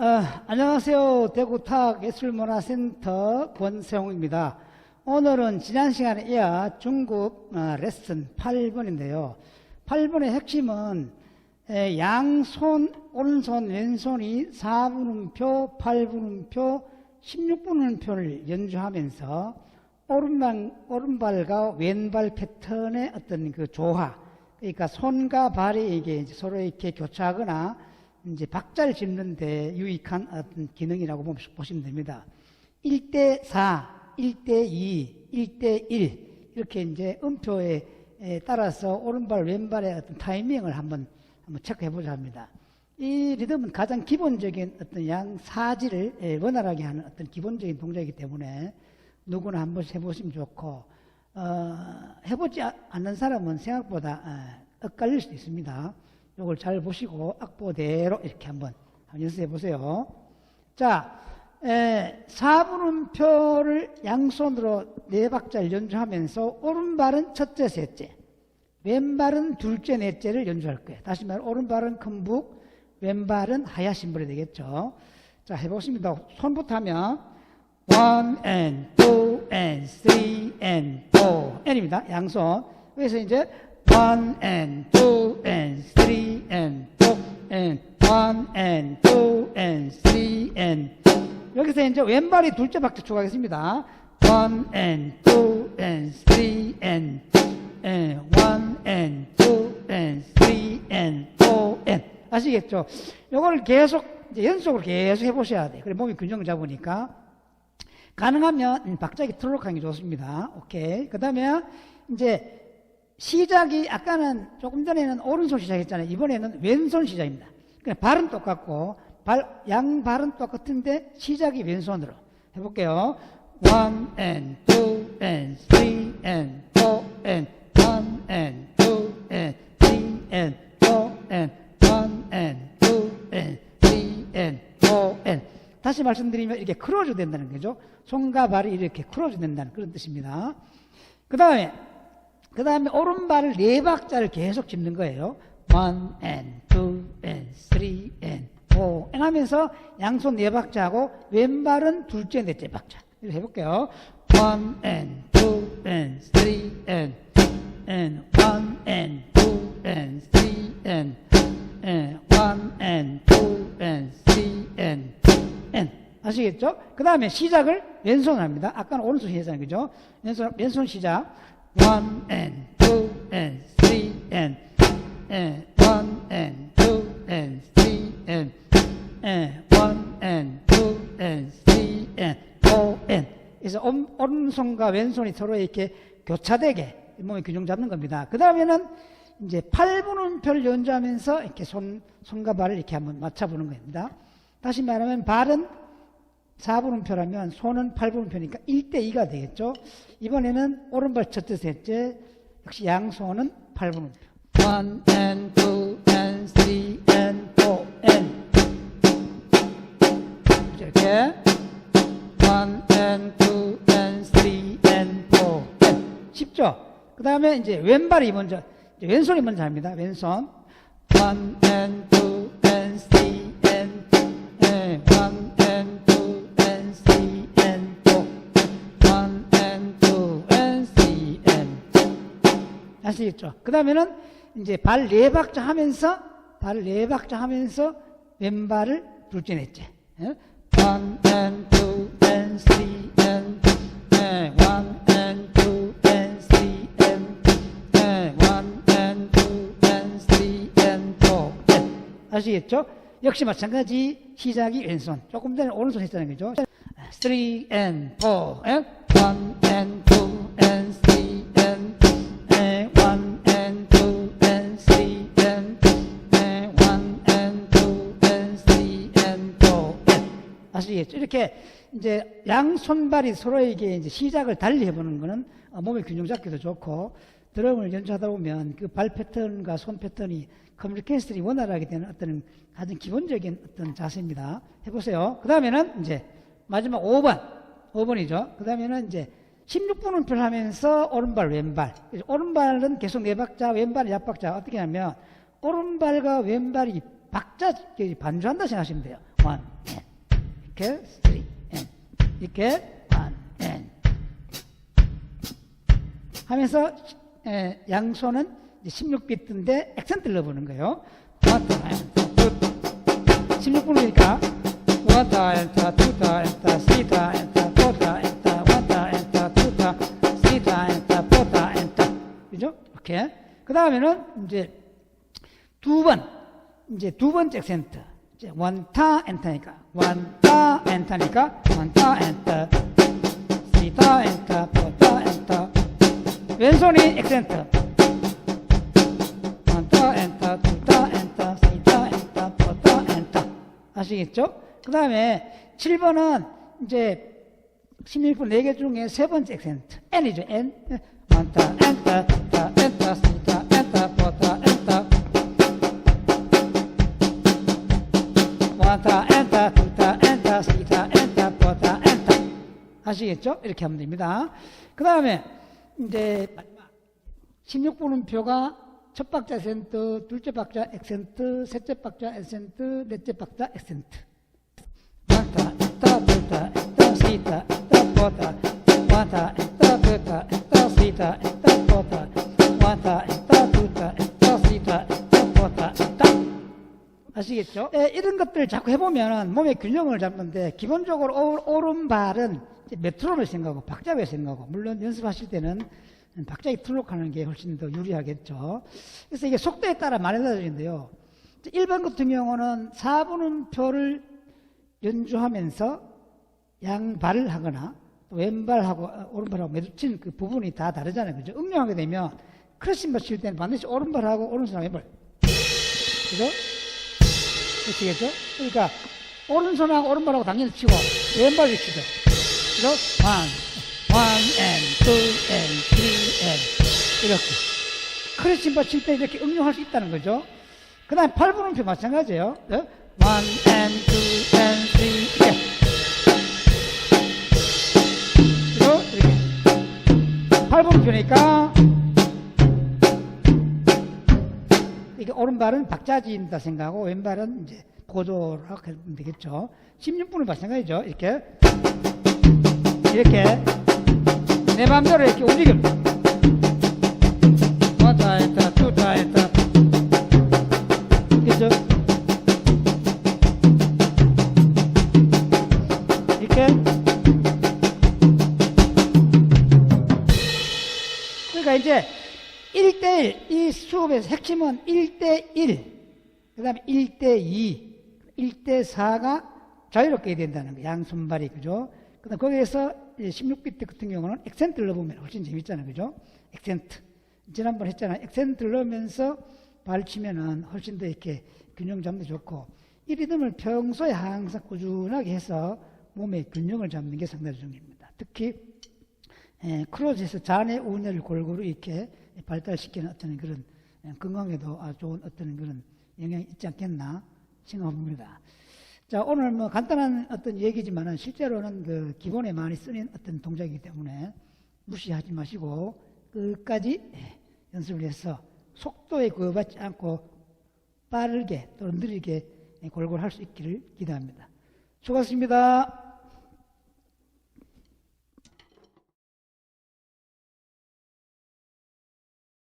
어, 안녕하세요. 대구탁 예술문화센터 권세홍입니다. 오늘은 지난 시간에 이어 중국 어, 레슨 8번인데요. 8번의 핵심은 에, 양손, 오른손, 왼손이 4분음표, 8분음표, 16분음표를 연주하면서 오른발, 오른발과 왼발 패턴의 어떤 그 조화, 그러니까 손과 발이 이게 서로 이렇게 교차하거나 이제 박자를 짚는 데 유익한 어떤 기능이라고 보시- 보시면 됩니다. 1대 4, 1대 2, 1대 1 이렇게 이제 음표에 에, 따라서 오른발 왼발의 어떤 타이밍을 한번 한번 체크해 보자 합니다. 이 리듬은 가장 기본적인 어떤 양 사지를 에, 원활하게 하는 어떤 기본적인 동작이기 때문에 누구나 한번 해보시면 좋고 어, 해보지 아- 않는 사람은 생각보다 어, 엇갈릴 수도 있습니다. 이걸 잘 보시고 악보대로 이렇게 한번 연습해 보세요. 자, 에, 4분음표를 양손으로 네 박자를 연주하면서 오른발은 첫째, 셋째, 왼발은 둘째, 넷째를 연주할 거예요. 다시 말해 오른발은 큰 북, 왼발은 하야 심벌이 되겠죠. 자, 해보십니다. 손부터 하면 one and two and three and four n입니다. 양손. 그래서 이제 one and two and three and four and one and two and three and 여기서 이제 왼발이 둘째 박자 추가하겠습니다. one and two and three and and one and two and three and four and 아시겠죠? 요거를 계속 연속으로 계속 해보셔야 돼요. 그래 몸이 균형 잡으니까 가능하면 음, 박자기 틀도록 하는 게 좋습니다. 오케이. 그 다음에 이제 시작이 아까는 조금 전에는 오른손 시작했잖아요. 이번에는 왼손 시작입니다. 그러니까 발은 똑같고 발, 양 발은 똑같은데 시작이 왼손으로 해볼게요. One and two and three and four and one and two and three and four and one and two and three and four and 다시 말씀드리면 이렇게 크로즈 된다는 거죠. 손과 발이 이렇게 크로즈 된다는 그런 뜻입니다. 그 다음에 그 다음에 오른발을 네 박자를 계속 짚는 거예요. One and two and three and four and 하면서 양손 네 박자하고 왼발은 둘째 넷째 박자. 이렇게 해볼게요. One and two and three and and one and two and three and and one and two and three and and 아시겠죠? 그 다음에 시작을 왼손 합니다. 아까는 오른손 시작이잖아요. 그죠? 왼손, 왼손 시작. One and two and three and and one and two and three and and one and two and three and four and 그래서 온- 오른손과 왼손이 서로 이렇게 교차되게 몸의 균형 잡는 겁니다. 그 다음에는 이제 8분음표를 연주하면서 이렇게 손, 손과 발을 이렇게 한번 맞춰보는 겁니다. 다시 말하면 발은 4분음표라면 손은 8분음표니까 1대2가 되겠죠. 이번에는 오른발 첫째 셋째 역시 양손은 8분음표. 1 and 2 and 3 and 4 and 이렇게 1 and 2 and 3 and 4 and 쉽죠? 그 다음에 이제 왼발이 먼저 이제 왼손이 먼저 합니다. 왼손 1 and 2 and 3 and 1 and 2 아시겠죠? 그 다음에는 이제 발 네 박자 하면서 발을 네 박자 하면서 왼발을 둘째 넷째 예? one and two and three and two 아시겠죠? 역시 마찬가지 시작이 왼손 조금 전에 오른손 했잖아요 그죠? three and four and one and two and 아시겠죠? 이렇게 이제 양손발이 서로에게 이제 시작을 달리 해보는 거는 어, 몸의 균형 잡기도 좋고 드럼을 연주하다 보면 그 발 패턴과 손 패턴이 커뮤니케이션이 원활하게 되는 어떤 가장 기본적인 어떤 자세입니다. 해보세요. 그 다음에는 이제 마지막 5번, 5번이죠. 그 다음에는 이제 16분음표를 하면서 오른발, 왼발. 오른발은 계속 네 박자, 왼발은 약박자. 어떻게 하면 오른발과 왼발이 박자 반주한다 생각하시면 돼요. one and 이렇게 three and 이렇게 one and 하면서 에, 양손은 16비트인데 액센트를 넣어보는 거예요. one time, two, 16분이니까 one time, two time, three time, four time, one time, two time, three time, four time, 그죠? 이렇게. 그 다음에는 이제 두 번, 이제 두 번째 액센트. 이제 원타 엔터니까, 원타 엔터니까, 원타 엔터, 쓰리타 엔터, 포타 엔터. 왼손이 액센트. 원타 엔터, 투타 엔터, 쓰리타 엔터, 포타 엔터. 아시겠죠? 그 다음에 7번은 이제 16분 4개 중에 세 번째 액센트. N이죠, N. 원타 엔터, 원타 엔터 투타 엔터 쓰리타 엔터 포타 엔터 아시겠죠? 이렇게 하면 됩니다. 그 다음에 이제 16분음표가 첫 박자 액센트, 둘째 박자 액센트, 셋째 박자 액센트, 넷째 박자 액센트. 원타 엔터 투타 엔터 쓰리타 엔터 포타 원타 엔터 투타 엔터 쓰리타 엔터 포타 투타 엔터 쓰리타 아시겠죠? 예, 이런 것들을 자꾸 해보면 몸의 균형을 잡는데 기본적으로 오, 오른발은 이제 메트로를 생각하고 박자를 생각하고 물론 연습하실 때는 박자에 등록하는 게 훨씬 더 유리하겠죠. 그래서 이게 속도에 따라 많이 달라지는데요. 1번 같은 경우는 4분음표를 연주하면서 양발을 하거나 또 왼발하고 어, 오른발하고 매듭친 그 부분이 다 다르잖아요. 그죠? 응용하게 되면 크러싱바 칠 때는 반드시 오른발하고 오른손하고 왼발. 그죠? 그렇겠죠? 그러니까 오른손하고 오른발하고 당연히 치고 왼발을 치죠. 그죠? one, one and two and three and 이렇게. 크레침바 칠 때 이렇게 응용할 수 있다는 거죠. 그 다음에 8분음표 마찬가지예요. 네? one and two and three 이렇게. 그죠? 이렇게. 8분음표니까 이게 오른발은 박자지인다 생각하고 왼발은 이제 보조를 하면 되겠죠. 16분은 마찬가지죠. 이렇게 이렇게 내 마음대로 이렇게 움직임. 왔다 1대1, 이 수업에서 핵심은 1대1, 그 다음에 1대2, 1대4가 자유롭게 된다는 거 양손발이, 그죠? 그 다음 거기에서 16비트 같은 경우는 액센트를 넣으면 훨씬 재밌잖아요, 그죠? 액센트. 지난번 했잖아요. 액센트를 넣으면서 발 치면은 훨씬 더 이렇게 균형 잡는 게 좋고, 이 리듬을 평소에 항상 꾸준하게 해서 몸의 균형을 잡는 게 상당히 중요합니다. 특히 에, 크로즈에서 잔의 운혈을 골고루 이렇게 발달시키는 어떤 그런 에, 건강에도 아주 좋은 어떤 그런 영향이 있지 않겠나 생각합니다. 자, 오늘 뭐 간단한 어떤 얘기지만은 실제로는 그 기본에 많이 쓰는 어떤 동작이기 때문에 무시하지 마시고 끝까지 예, 연습을 해서 속도에 구애받지 않고 빠르게 또는 느리게 예, 골고루 할 수 있기를 기대합니다. 수고하셨습니다.